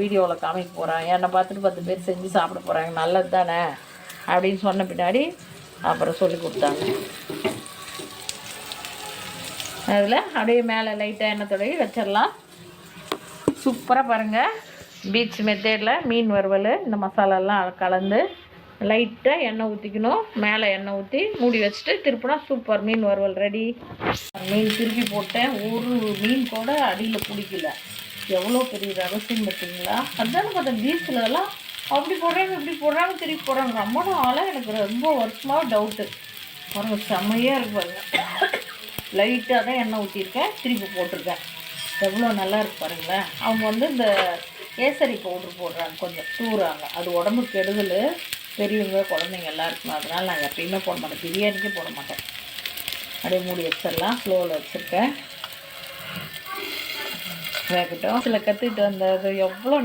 வீடியோவில் காமிக்க போகிறேன் என்னை பார்த்துட்டு பத்து பேர் செஞ்சு சாப்பிட போகிறாங்க நல்லது தானே? அப்படின்னு சொன்ன பின்னாடி அப்புறம் சொல்லி கொடுத்தாங்க. அதில் அப்படியே மேலே லைட்டாக எண்ணெய் தொடங்கி வச்சிடலாம். சூப்பராக பாருங்கள் பீச் மெத்தேடில் மீன் வறுவல் இந்த மசாலாலாம் கலந்து லைட்டாக எண்ணெய் ஊற்றிக்கணும் மேலே எண்ணெய் ஊற்றி மூடி வச்சுட்டு திருப்பினா சூப்பர் மீன் வறுவல் ரெடி மீன் திருப்பி போட்டேன். ஒரு மீன் கூட அடியில் பிடிக்கல. எவ்வளோ பெரிய ரகசியம் பார்த்தீங்களா? அதான் பார்த்தேன் பீச்சிலலாம் அப்படி போடுறாங்க இப்படி போடுறாங்க திருப்பி போடுறாங்க. ரொம்ப நாளாக எனக்கு ரொம்ப வருஷமாக டவுட்டு பாருங்க செம்மையாக இருக்கு பாருங்க. லைட்டாக தான் எண்ணெய் ஊற்றிருக்கேன் திருப்பி போட்டிருக்கேன். எவ்வளோ நல்லா இருக்கு பாருங்களேன். அவங்க வந்து இந்த கேசரி பவுட்ரு போடுறாங்க கொஞ்சம் தூறாங்க. அது உடம்பு கெடுதல். பெரியவங்க குழந்தைங்க எல்லாருக்குமே. அதனால் நாங்கள் எப்பயுமே போட மாட்டோம். பிரியாணிக்கே போட மாட்டேன் அப்படியே மூடி வச்சிடலாம் ஸ்லோவில் வச்சுருக்கேன். வேகட்டும் சில கற்றுக்கிட்டு வந்தது எவ்வளோ